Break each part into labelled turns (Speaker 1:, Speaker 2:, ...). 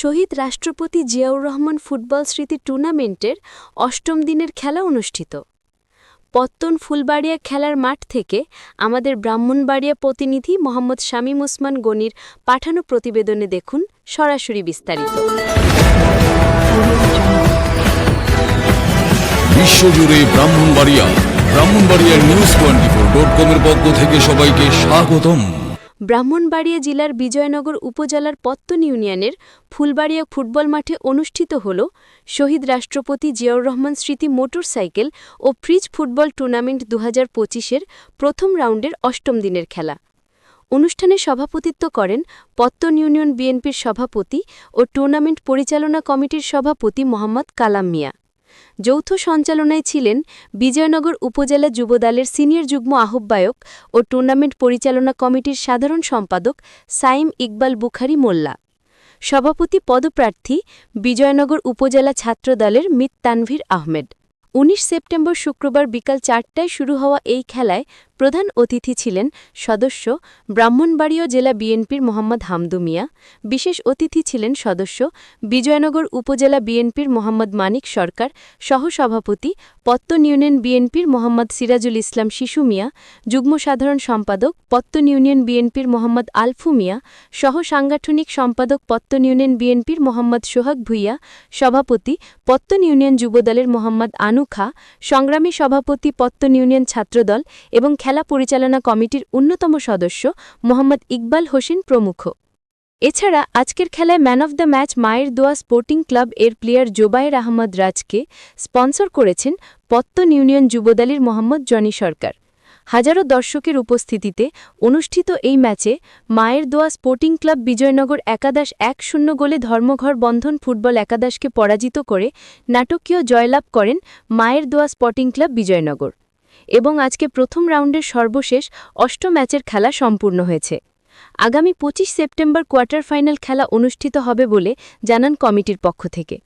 Speaker 1: শহীদ রাষ্ট্রপতি জিয়াউর রহমান ফুটবল স্মৃতি টুর্নামেন্টের অষ্টম দিনের খেলা অনুষ্ঠিত। পত্তন ফুলবাড়িয়া খেলার মাঠ থেকে আমাদের ব্রাহ্মণবাড়িয়া প্রতিনিধি মোহাম্মদ শামীম ওসমান গনির পাঠানো প্রতিবেদনে দেখুন সরাসরি বিস্তারিত।
Speaker 2: বিশ্বজুড়ে ব্রাহ্মণবাড়িয়া, ব্রাহ্মণবাড়িয়ার নিউজ টোয়েন্টি ফোর ডট কমের পক্ষ থেকে সবাইকে স্বাগতম।
Speaker 1: ব্রাহ্মণবাড়িয়া জেলার বিজয়নগর উপজেলার পত্তন ইউনিয়নের ফুলবাড়িয়া ফুটবল মাঠে অনুষ্ঠিত হল শহীদ রাষ্ট্রপতি জিয়াউর রহমান স্মৃতি মোটরসাইকেল ও ফ্রিজ ফুটবল টুর্নামেন্ট দু হাজার প্রথম রাউন্ডের অষ্টম দিনের খেলা। অনুষ্ঠানে সভাপতিত্ব করেন পত্তন ইউনিয়ন বিএনপির সভাপতি ও টুর্নামেন্ট পরিচালনা কমিটির সভাপতি মোহাম্মদ কালাম মিয়া। যৌথ সঞ্চালনায় ছিলেন বিজয়নগর উপজেলা যুবদলের সিনিয়র যুগ্ম আহ্বায়ক ও টুর্নামেন্ট পরিচালনা কমিটির সাধারণ সম্পাদক সাইম ইকবাল বুখারি মোল্লা। সভাপতি পদপ্রার্থী বিজয়নগর উপজেলা ছাত্রদলের মিত তানভীর আহমেদ। ১৯ সেপ্টেম্বর শুক্রবার বিকাল চারটায় শুরু হওয়া এই খেলায় প্রধান অতিথি ছিলেন সদস্য ব্রাহ্মণবাড়ীয় জেলা বিএনপির মোহাম্মদ হামদু মিয়া। বিশেষ অতিথি ছিলেন সদস্য বিজয়নগর উপজেলা বিএনপির মোহাম্মদ মানিক সরকার, সহসভাপতি পত্তন ইউনিয়ন বিএনপির মোহাম্মদ সিরাজুল ইসলাম শিশু মিয়া, যুগ্ম সাধারণ সম্পাদক পত্তন ইউনিয়ন বিএনপির মোহাম্মদ আলফু মিয়া সহ সাংগঠনিক সম্পাদক পত্তন ইউনিয়ন বিএনপির মোহাম্মদ সোহাগ ভুইয়া, সভাপতি পত্তন ইউনিয়ন যুবদলের মোহাম্মদ আনু খা, সংগ্রামী সভাপতি পত্তন ইউনিয়ন ছাত্রদল এবং খেলা পরিচালনা কমিটির অন্যতম সদস্য মোহাম্মদ ইকবাল হোসেন প্রমুখ। এছাড়া আজকের খেলায় ম্যান অব দ্য ম্যাচ মায়ের দোয়া স্পোর্টিং ক্লাব এর প্লেয়ার জোবায়ের আহমদ রাজকে স্পন্সর করেছেন পত্তন ইউনিয়ন যুবদলের মোহাম্মদ জনি সরকার। হাজারো দর্শকের উপস্থিতিতে অনুষ্ঠিত এই ম্যাচে মায়ের দোয়া স্পোর্টিং ক্লাব বিজয়নগর একাদশ এক শূন্য গোলে ধর্মঘর বন্ধন ফুটবল একাদশকে পরাজিত করে নাটকীয় জয়লাভ করেন মায়ের দোয়া স্পোর্টিং ক্লাব বিজয়নগর। এবং আজকে প্রথম রাউন্ডের সর্বশেষ অষ্ট ম্যাচের খেলা সম্পূর্ণ হয়েছে। আগামী ২৫ সেপ্টেম্বর কোয়ার্টার ফাইনাল খেলা অনুষ্ঠিত হবে বলে জানান কমিটির পক্ষ থেকে।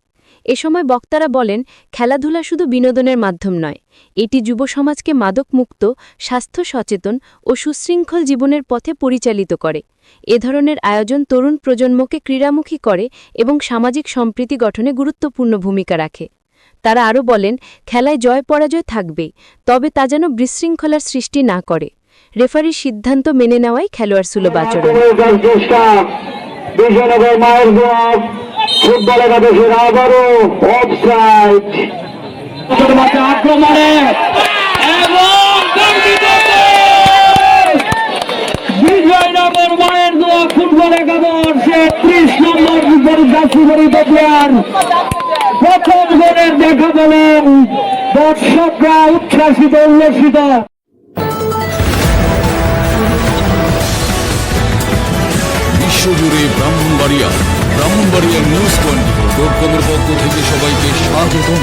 Speaker 1: এ সময় বক্তারা বলেন, খেলাধুলা শুধু বিনোদনের মাধ্যম নয়, এটি যুব সমাজকে মাদকমুক্ত, স্বাস্থ্য সচেতন ও সুশৃঙ্খল জীবনের পথে পরিচালিত করে। এ ধরনের আয়োজন তরুণ প্রজন্মকে ক্রীড়ামুখী করে এবং সামাজিক সম্প্রীতি গঠনে গুরুত্বপূর্ণ ভূমিকা রাখে। তারা আরও বলেন খেলায় জয় পরাজয় থাকবে তবে তা যেন বিশৃঙ্খলার সৃষ্টি না করে। রেফারির সিদ্ধান্ত মেনে নেওয়াই খেলোয়াড় সুলভ আচরণ।
Speaker 3: বিজয়নগর মায়ের গোয়াব ফুটবল একাদশের আবারও অফসাইড আক্রমণে এবং বিজয়নগর মায়ের দোয়া ফুটবল একাদশে ত্রিশ নম্বর প্লেয়ার প্রথম দেখা বলেন। দর্শকরা উচ্ছ্বাসিত, উল্লসিত।
Speaker 2: বিশ্বজুড়ে Brahmanbaria Brahmanbaria news twenty four dot কমের পক্ষ থেকে সবাইকে স্বাগতম।